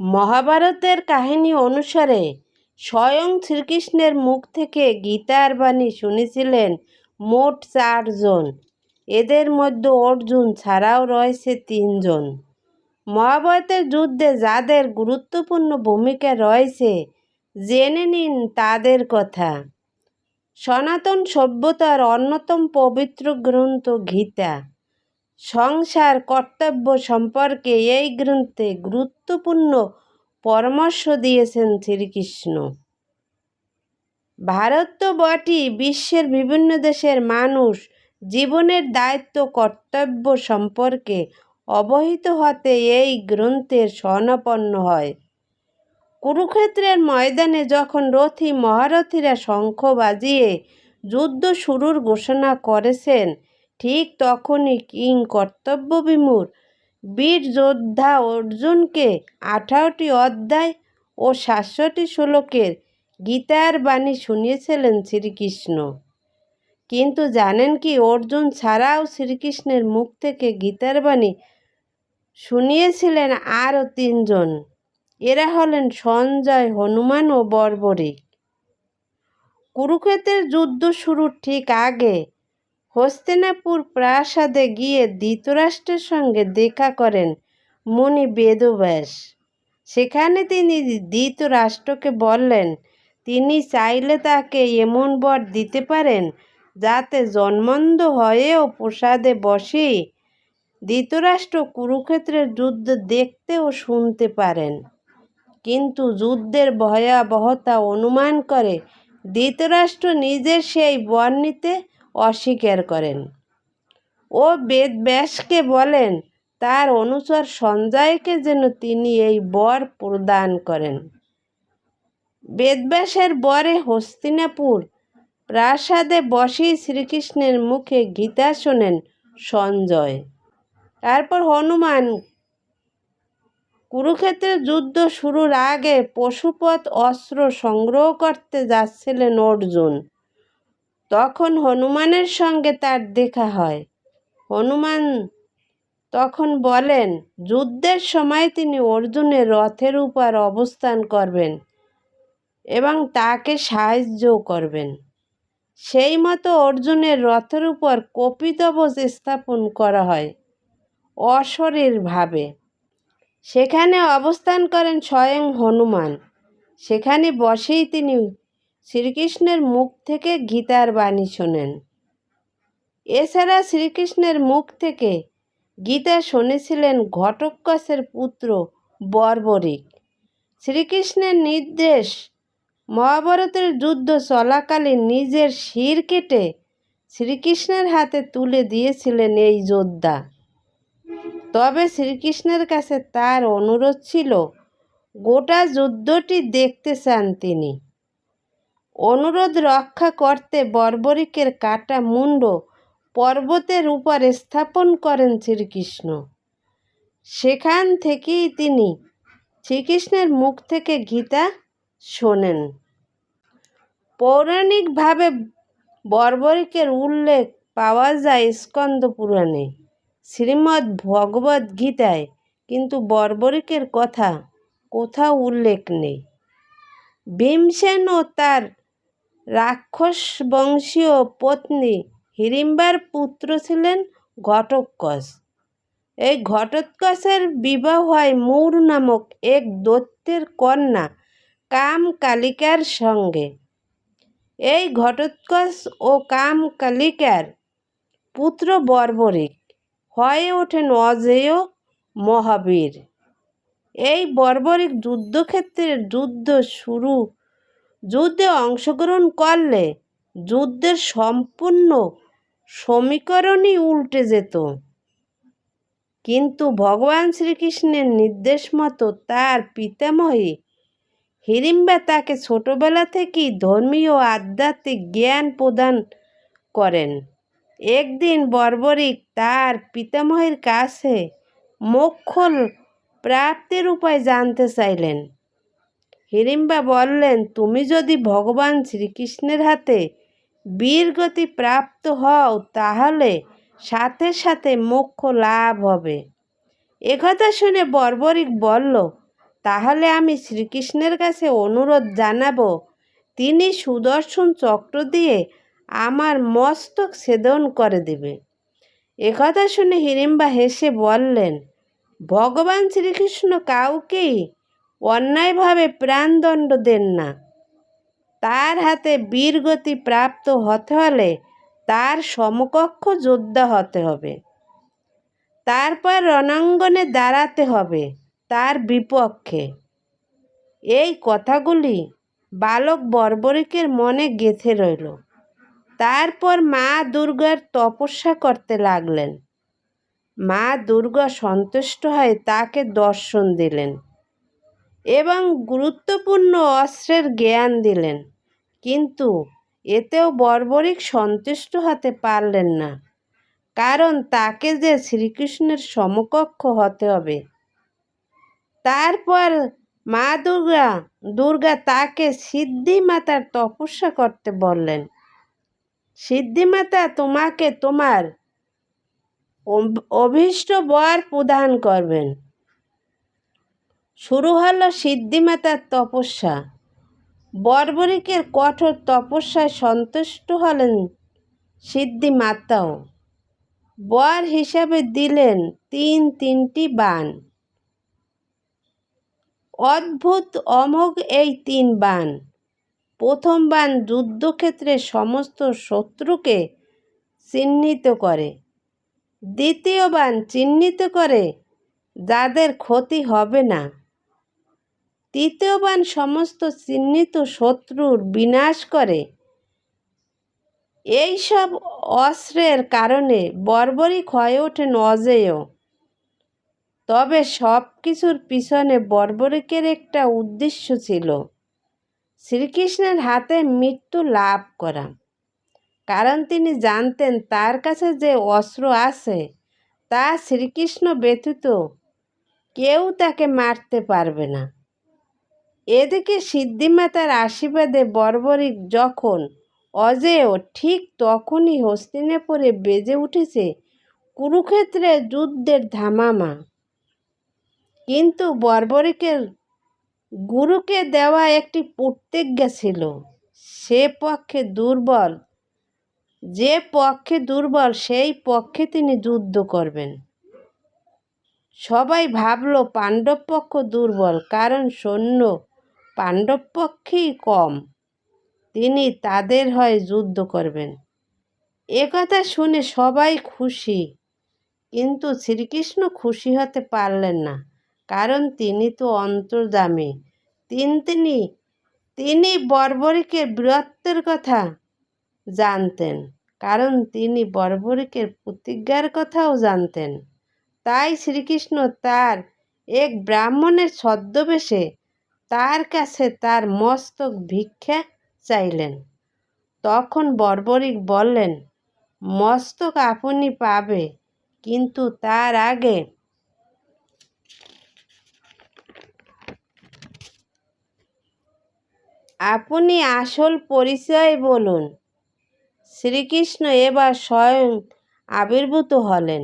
মহাভারতের কাহিনী অনুসারে স্বয়ং শ্রীকৃষ্ণের মুখ থেকে গীতার বাণী শুনেছিলেন মোট চারজন এদের মধ্যে অর্জুন ছাড়াও রয়েছে তিনজন মহাভারতের যুদ্ধে যাদের গুরুত্বপূর্ণ ভূমিকা রয়েছে, জেনে নিন তাদের কথা। সনাতন সভ্যতার অন্যতম পবিত্র গ্রন্থ গীতা। সংসার কর্তব্য সম্পর্কে এই গ্রন্থে গুরুত্বপূর্ণ পরামর্শ দিয়েছেন শ্রীকৃষ্ণ। ভারত তো বটই বিশ্বের বিভিন্ন দেশের মানুষ জীবনের দায়িত্ব কর্তব্য সম্পর্কে অবহিত হতে এই গ্রন্থের স্বর্ণাপন্ন হয়। কুরুক্ষেত্রের ময়দানে যখন রথী মহারথীরা শঙ্খ বাজিয়ে যুদ্ধ শুরুর ঘোষণা করেছেন ঠিক তখনই কিং কর্তব্যবিমূর বীর যোদ্ধা অর্জুনকে আঠারোটি অধ্যায় ও সাতশোটি শ্লোকের গীতার বাণী শুনিয়েছিলেন শ্রীকৃষ্ণ। কিন্তু জানেন কি অর্জুন ছাড়াও শ্রীকৃষ্ণের মুখ থেকে গীতার বাণী শুনিয়েছিলেন আরও তিনজন। এরা হলেন সঞ্জয়, হনুমান ও বর্বরিক কুরুক্ষেত্রের যুদ্ধ শুরুর ঠিক আগে হস্তিনাপুর প্রাসাদে গিয়ে ধৃতরাষ্ট্রের সঙ্গে দেখা করেন মুনি বেদব্যাস। সেখানে তিনি ধৃতরাষ্ট্রকে বললেন, তিনি চাইলে তাকে এমন বর দিতে পারেন যাতে জন্মন্ধ হয়েও প্রসাদে বসেই ধৃতরাষ্ট্র কুরুক্ষেত্রের যুদ্ধ দেখতে ও শুনতে পারেন। কিন্তু যুদ্ধের ভয়াবহতা অনুমান করে ধৃতরাষ্ট্র নিজের সেই বর নিতে অস্বীকার করেন। ও বেদব্যাসকে বলেন, তার অনুচর সঞ্জয়কে যেন তিনি এই বর প্রদান করেন। বেদব্যাসের বরে হস্তিনাপুর প্রাসাদে বসেই শ্রীকৃষ্ণের মুখে গীতা শোনেন সঞ্জয়। তারপর হনুমান, কুরুক্ষেত্রের যুদ্ধ শুরুর আগে পশুপথ অস্ত্র সংগ্রহ করতে যাচ্ছিলেন অর্জুন। তখন হনুমানের সঙ্গে তার দেখা হয়। হনুমান তখন বলেন, যুদ্ধের সময় তিনি অর্জুনের রথের উপর অবস্থান করবেন এবং তাকে সাহায্য করবেন। সেই মতো অর্জুনের রথের উপর কপিতবজ স্থাপন করা হয় অশরীরভাবে। সেখানে অবস্থান করেন স্বয়ং হনুমান। সেখানে বসেই তিনি শ্রীকৃষ্ণের মুখ থেকে গীতার বাণী শোনেন। এছাড়া শ্রীকৃষ্ণের মুখ থেকে গীতা শুনেছিলেন ঘটকসের পুত্র বর্বরিক। শ্রীকৃষ্ণের নির্দেশ, মহাভারতের যুদ্ধ চলাকালীন নিজের শির কেটে শ্রীকৃষ্ণের হাতে তুলে দিয়েছিলেন এই যোদ্ধা। তবে শ্রীকৃষ্ণের কাছে তার অনুরোধ ছিল, গোটা যুদ্ধটি দেখতে চান তিনি। অনুরোধ রক্ষা করতে বর্বরিকের কাটা মুন্ড পর্বতের উপর স্থাপন করেন শ্রীকৃষ্ণ। সেখান থেকেই তিনি শ্রীকৃষ্ণের মুখ থেকে গীতা শোনেন। পৌরাণিকভাবে বর্বরিকের উল্লেখ পাওয়া যায় স্কন্দ পুরাণে, শ্রীমদ্ ভগবদ গীতায়, কিন্তু বর্বরিকের কথা কোথাও উল্লেখ নেই। ভীমসেন ও তার রাক্ষস বংশীয় পত্নী হিড়িম্বার পুত্র ছিলেন ঘটোৎকচ। এই ঘটোৎকচের বিবাহ হয় মৌর নামক এক দৈত্যের কন্যা কাম কালিকার সঙ্গে। এই ঘটোৎকচ ও কাম কালিকার পুত্র বর্বরিক। হয়ে ওঠেন অজেয় মহাবীর। এই বর্বরিক যুদ্ধক্ষেত্রের যুদ্ধ শুরু যুদ্ধে অংশগ্রহণ করলে যুদ্ধের সম্পূর্ণ সমীকরণই উল্টে যেত। কিন্তু ভগবান শ্রীকৃষ্ণের নির্দেশ মতো তার পিতামহী হিড়িম্বা তাকে ছোটবেলা থেকেই ধর্মীয় আধ্যাত্মিক জ্ঞান প্রদান করেন। একদিন বর্বরিক তার পিতামহের কাছে মোক্ষ প্রাপ্তির উপায় জানতে চাইলেন। হিড়িম্বা বললেন, তুমি যদি ভগবান শ্রীকৃষ্ণের হাতে বীরগতি প্রাপ্ত হও, তাহলে সাথে সাথে মোক্ষ লাভ হবে। একথা শুনে বর্বরিক বলল, তাহলে আমি শ্রীকৃষ্ণের কাছে অনুরোধ জানাব, তিনি সুদর্শন চক্র দিয়ে আমার মস্তক ছেদন করে দেবে। একথা শুনে হিড়িম্বা হেসে বললেন, ভগবান শ্রীকৃষ্ণ কাউকেই অন্যায়ভাবে প্রাণদণ্ড দেন না। তার হাতে বীরগতি প্রাপ্ত হতে হলে তার সমকক্ষ যোদ্ধা হতে হবে। তারপর রণাঙ্গনে দাঁড়াতে হবে তার বিপক্ষে। এই কথাগুলি বালক বর্বরিকের মনে গেঁথে রইল। তারপর মা দুর্গার তপস্যা করতে লাগলেন। মা দুর্গা সন্তুষ্ট হয়ে তাকে দর্শন দিলেন। এবং গুরুত্বপূর্ণ অস্ত্রের জ্ঞান দিলেন। কিন্তু এতেও বর্বরিক সন্তুষ্ট হতে পারলেন না, কারণ তাকে যে শ্রীকৃষ্ণের সমকক্ষ হতে হবে, তারপর মা দুর্গা দুর্গা তাকে সিদ্ধিমাতার তপস্যা করতে বললেন। সিদ্ধিমাতা তোমাকে তোমার অভীষ্ট বর প্রদান করবেন। শুরু হলো সিদ্ধিমাতার তপস্যা। বর্বরিকের কঠোর তপস্যায় সন্তুষ্ট হলেন সিদ্ধিমাতাও। বর হিসাবে দিলেন তিন তিনটি বান। অদ্ভুত অমোঘ এই তিন বান। প্রথম বান যুদ্ধক্ষেত্রে সমস্ত শত্রুকে চিহ্নিত করে। দ্বিতীয় বান চিহ্নিত করে যাদের ক্ষতি হবে না। তৃতীয় বান সমস্ত চিহ্নিত শত্রুর বিনাশ করে। এই সব অস্ত্রের কারণে বর্বরিক হয়ে ওঠেন অজেয় তবে সব কিছুর পিছনে বর্বরিকের একটা উদ্দেশ্য ছিল, শ্রীকৃষ্ণের হাতে মৃত্যু লাভ করা। কারণ তিনি জানতেন তার কাছে যে অস্ত্র আছে, তা শ্রীকৃষ্ণ ব্যতীত কেউ তাকে মারতে পারবে না। এদিকে সিদ্ধিমাতার আশীর্বাদে বর্বরিক যখন অজেয় ঠিক তখনই হস্তিনাপুরে বেজে উঠেছে কুরুক্ষেত্রে যুদ্ধের ধামামা। কিন্তু বর্বরিকের গুরুকে দেওয়া একটি প্রতিজ্ঞা ছিল, সে পক্ষে দুর্বল, যে পক্ষে দুর্বল সেই পক্ষে তিনি যুদ্ধ করবেন। সবাই ভাবল, পাণ্ডব পক্ষ দুর্বল, কারণ সৈন্য পাণ্ডব পক্ষেই কম। তিনি তাদের হয়ে যুদ্ধ করবেন। একথা শুনে সবাই খুশি। কিন্তু শ্রীকৃষ্ণ খুশি হতে পারলেন না, কারণ তিনি তো অন্তর্দামী। তিন তিনি তিনি বর্বরিকের বীরত্বের কথা জানতেন, কারণ তিনি বর্বরিকের প্রতিজ্ঞার কথাও জানতেন। তাই শ্রীকৃষ্ণ তার এক ব্রাহ্মণের ছদ্মবেশে তার কাছে তার মস্তক ভিক্ষা চাইলেন। তখন বর্বরিক বললেন, মস্তক আপনি পাবে, কিন্তু তার আগে আপনি আসল পরিচয় বলুন। শ্রীকৃষ্ণ এবার স্বয়ং আবির্ভূত হলেন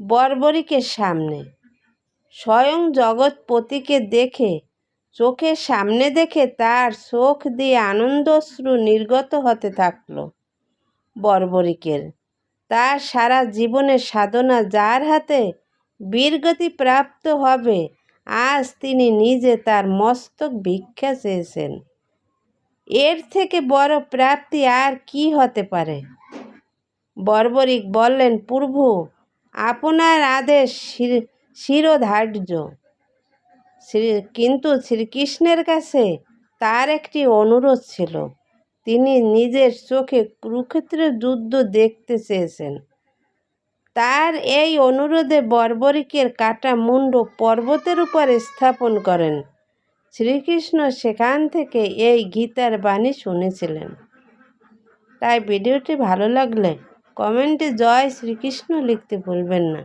বর্বরিকের সামনে। স্বয়ং জগৎপতিকে দেখে চোখের সামনে দেখে তার চোখ দিয়ে আনন্দশ্রু নির্গত হতে থাকল বর্বরিকের। তার সারা জীবনের সাধনা যার হাতে বীরগতি প্রাপ্ত হবে, আজ তিনি নিজে তার মস্তক ভিক্ষা চেয়েছেন। এর থেকে বড় প্রাপ্তি আর কি হতে পারে? বর্বরিক বললেন পূর্ব আপনার আদেশ শিরোধার্য। শ্রী, কিন্তু শ্রীকৃষ্ণের কাছে তার একটি অনুরোধ ছিল। তিনি নিজের চোখে কুরুক্ষেত্রের যুদ্ধ দেখতে চেয়েছেন। তার এই অনুরোধে বর্বরিকের কাটা মুন্ড পর্বতের উপর স্থাপন করেন। শ্রীকৃষ্ণ সেখান থেকে এই গীতার বাণী শুনেছিলেন। তাই ভিডিওটি ভালো লাগলে কমেন্টে জয় শ্রীকৃষ্ণ লিখতে ভুলবেন না।